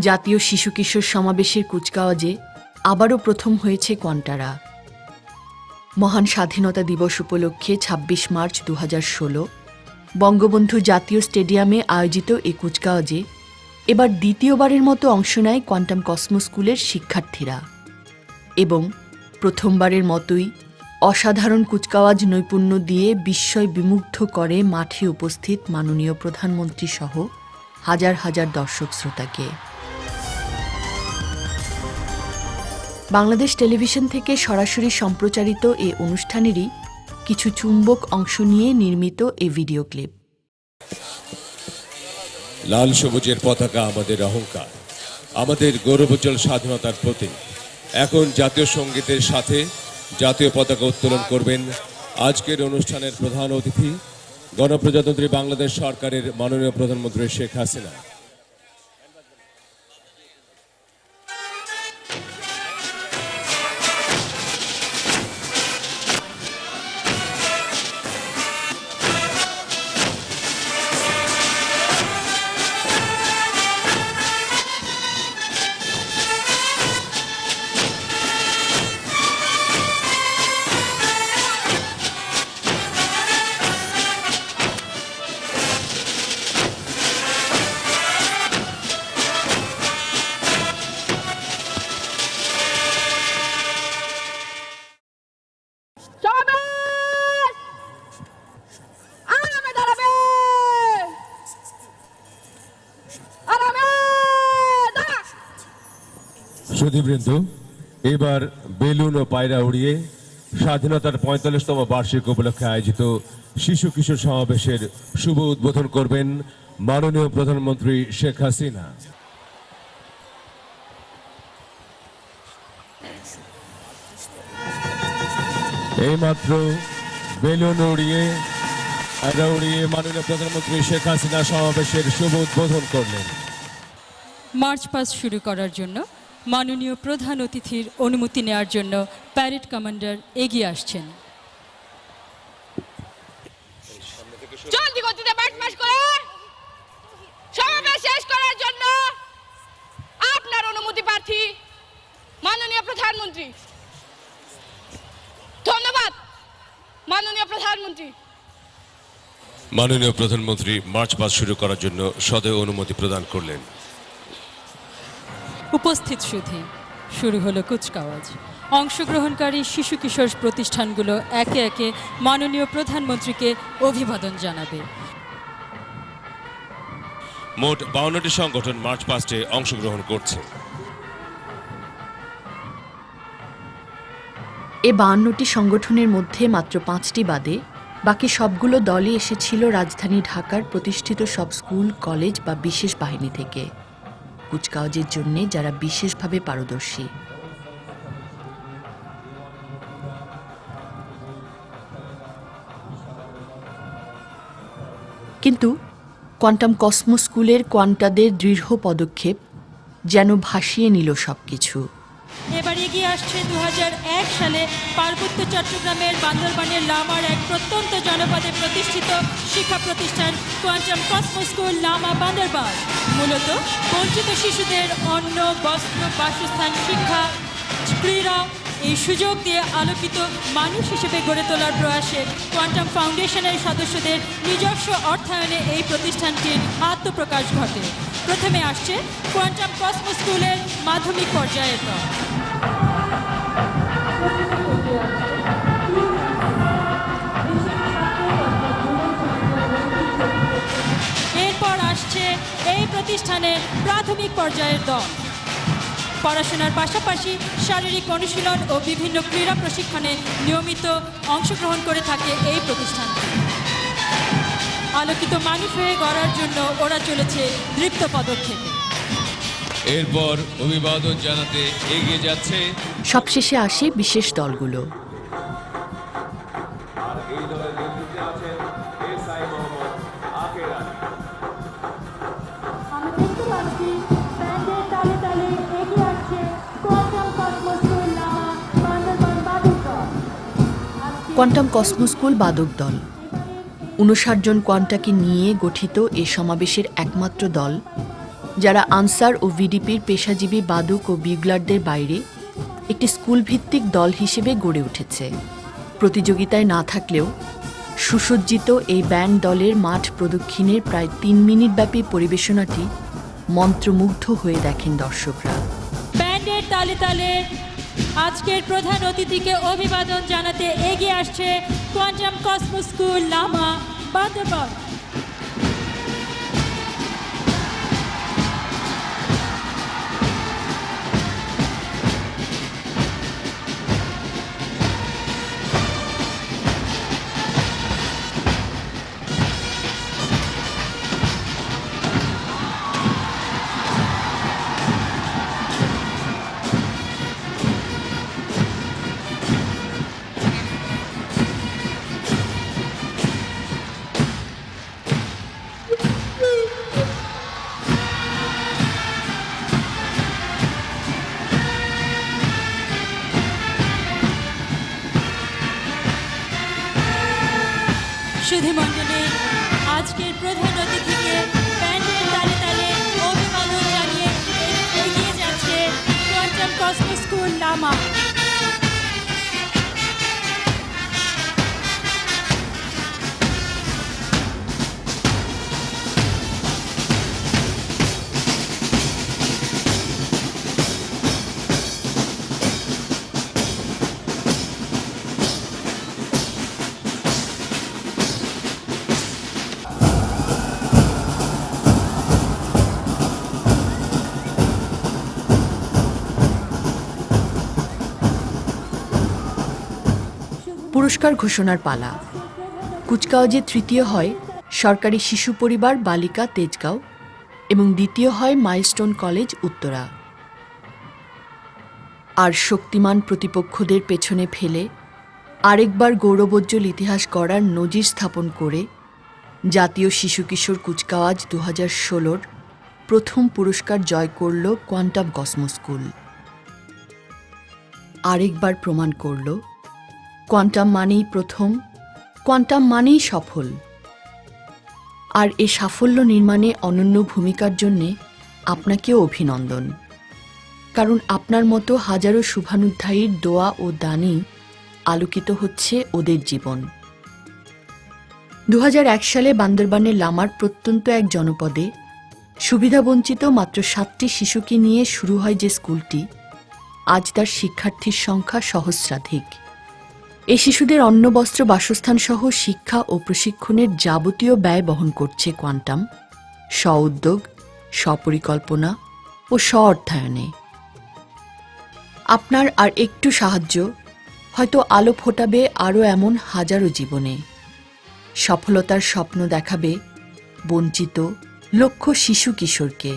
জাতীয় শিশু কিশোর সমাবেশের কুচকাওয়াজে আবারও প্রথম হয়েছে কোয়ান্টারা মহান স্বাধীনতা দিবস উপলক্ষে ২৬ মার্চ দু বঙ্গবন্ধু জাতীয় স্টেডিয়ামে আয়োজিত এই কুচকাওয়াজে এবার দ্বিতীয়বারের মতো অংশ নেয় কোয়ান্টাম কসমো স্কুলের শিক্ষার্থীরা। এবং প্রথমবারের মতোই অসাধারণ কুচকাওয়াজ নৈপুণ্য দিয়ে বিস্ময় বিমুগ্ধ করে মাঠে উপস্থিত মাননীয় প্রধানমন্ত্রী সহ হাজার হাজার দর্শক শ্রোতাকে। বাংলাদেশ টেলিভিশন থেকে সরাসরি সম্প্রচারিত এ অনুষ্ঠানেরই কিছু চুম্বক অংশ নিয়ে নির্মিত এ ভিডিও ক্লিপ। লাল সবুজের পতাকা আমাদের অহংকার, আমাদের গৌরবোজ্জ্বল স্বাধীনতার প্রতীক। এখন জাতীয় সঙ্গীতের সাথে জাতীয় পতাকা উত্তোলন করবেন আজকের অনুষ্ঠানের প্রধান অতিথি গণপ্রজাতন্ত্রী বাংলাদেশ সরকারের মাননীয় প্রধানমন্ত্রী শেখ হাসিনা। সুধীবৃন্দ এবার বেলুন ও পায়রা উড়িয়ে স্বাধীনতার পঁয়তাল্লিশতম বার্ষিক উপলক্ষে আয়োজিত শিশু কিশোর সমাবেশের শুভ উদ্বোধন করবেন মাননীয় প্রধানমন্ত্রী শেখ হাসিনা। এইমাত্র বেলুন উড়িয়ে, পায়রা উড়িয়ে মাননীয় প্রধানমন্ত্রী শেখ হাসিনা সমাবেশের শুভ উদ্বোধন করলেন। মার্চ পাস শুরু করার জন্য মাননীয় প্রধান অতিথির অনুমতি নেওয়ার জন্য প্যারেড কমান্ডার এগিয়ে আসছেন। গতিতে মার্চ পাস করে। সমাবেশ শেষ করার জন্য আপনার অনুমতি প্রার্থী মাননীয় প্রধানমন্ত্রী। ধন্যবাদ মাননীয় প্রধানমন্ত্রী। মাননীয় প্রধানমন্ত্রী মার্চ পাস শুরু করার জন্য সদয় অনুমতি প্রদান করলেন। উপস্থিত সুধী শুরু হলো কুচকাওয়াজ। অংশগ্রহণকারী শিশু কিশোর প্রতিষ্ঠানগুলো একে একে মাননীয় প্রধানমন্ত্রীকে অভিবাদন জানাবে। মোট বাউন্নটি সংগঠন মার্চ পাস্টে অংশগ্রহণ করছে। এ বাহান্নটি সংগঠনের মধ্যে মাত্র পাঁচটি বাদে বাকি সবগুলো দলই এসেছিল রাজধানী ঢাকার প্রতিষ্ঠিত সব স্কুল কলেজ বা বিশেষ বাহিনী থেকে। কুচকাওয়াজের জন্য যারা বিশেষভাবে পারদর্শী। কিন্তু কোয়ান্টাম কসমো স্কুলের কোয়ান্টাদের দৃঢ় পদক্ষেপ যেন ভাসিয়ে নিল সবকিছু। এবার এগিয়ে আসছে দু হাজার এক সালে পার্বত্য চট্টগ্রামের বান্দরবানের লামার এক প্রত্যন্ত জনপদে প্রতিষ্ঠিত শিক্ষা প্রতিষ্ঠান quantum Cosmo school Lama Bandarban. মূলত বঞ্চিত শিশুদের অন্ন, বস্ত্র, বাসস্থান, শিক্ষা, ক্রীড়া এই সুযোগ দিয়ে আলোকিত মানুষ হিসেবে গড়ে তোলার প্রয়াসে কোয়ান্টাম ফাউন্ডেশনের সদস্যদের নিজস্ব অর্থায়নে এই প্রতিষ্ঠানটির আত্মপ্রকাশ ঘটে। প্রথমে আসছে কোয়ান্টাম কসমো স্কুলের মাধ্যমিক পর্যায়ের দল এরপর আসছে এই প্রতিষ্ঠানের প্রাথমিক পর্যায়ের দল। পড়াশোনার পাশাপাশি শারীরিক অনুশীলন ও বিভিন্ন ক্রীড়া প্রশিক্ষণে নিয়মিত অংশগ্রহণ করে থাকে এই প্রতিষ্ঠানটি। আলোকিত মানুষ হয়ে গড়ার জন্য ওরা চলেছে দৃপ্ত পদক্ষেপে। এরপর অভিবাদন জানাতে এগিয়ে যাচ্ছে। সবশেষে আসে বিশেষ দলগুলো। এই দলের নেতৃত্বে আছেন এস আই মোহাম্মদ আকের আলী। আমি দেখতে পাচ্ছি ব্যান্ডের তালে তালে এগিয়ে আসছে কোয়ান্টাম কসমোস স্কুল নামা Bandarban Badurgarh quantum Cosmo school বাদক দল। উনষাট জন কোয়ান্টাকে নিয়ে গঠিত এ সমাবেশের একমাত্র দল যারা আনসার ও ভিডিপির পেশাজীবী বাদক ও বিগলারদের বাইরে একটি স্কুল ভিত্তিক দল হিসেবে গড়ে উঠেছে। প্রতিযোগিতায় না থাকলেও সুসজ্জিত এই ব্যান্ড দলের মাঠ প্রদক্ষিণের প্রায় তিন মিনিট ব্যাপী পরিবেশনাটি মন্ত্রমুগ্ধ হয়ে দেখেন দর্শকরা। ব্যান্ডের তালে তালে আজকের প্রধান অতিথিকে অভিবাদন জানাতে এগিয়ে আসছে quantum cosmos school Lama Bandarban সুধী পুরস্কার ঘোষণার পালা। কুচকাওয়াজে তৃতীয় হয় সরকারি শিশু পরিবার বালিকা তেজগাঁও এবং দ্বিতীয় হয় মাইলস্টোন কলেজ উত্তরা। আর শক্তিমান প্রতিপক্ষদের পেছনে ফেলে আরেকবার গৌরবোজ্জ্বল ইতিহাস গড়ার নজির স্থাপন করে জাতীয় শিশু কিশোর কুচকাওয়াজ দু হাজার ষোলোর প্রথম পুরস্কার জয় করল কোয়ান্টাম কসমো স্কুল। আরেকবার প্রমাণ করল কোয়ান্টাম মানেই প্রথম, কোয়ান্টাম মানেই সফল। আর এ সাফল্য নির্মাণে অনন্য ভূমিকার জন্যে আপনাকেও অভিনন্দন। কারণ আপনার মতো হাজারো শুভানুধ্যায়ীর দোয়া ও দানি আলোকিত হচ্ছে ওদের জীবন। দু হাজার এক সালে বান্দরবানের লামার প্রত্যন্ত এক জনপদে সুবিধাবঞ্চিত মাত্র সাতটি শিশুকে নিয়ে শুরু হয় যে স্কুলটি। আজ তার শিক্ষার্থীর সংখ্যা সহস্রাধিক। এই শিশুদের অন্ন, বস্ত্র, বাসস্থান সহ শিক্ষা ও প্রশিক্ষণের যাবতীয় ব্যয় বহন করছে কোয়ান্টাম স্ব উদ্যোগ স্বপরিকল্পনা ও স্ব অর্থায়নে আপনার আর একটু সাহায্য, হয়তো আলো ফোটাবে আরও এমন হাজারো জীবনে। সফলতার স্বপ্ন দেখাবে বঞ্চিত লক্ষ শিশু কিশোরকে।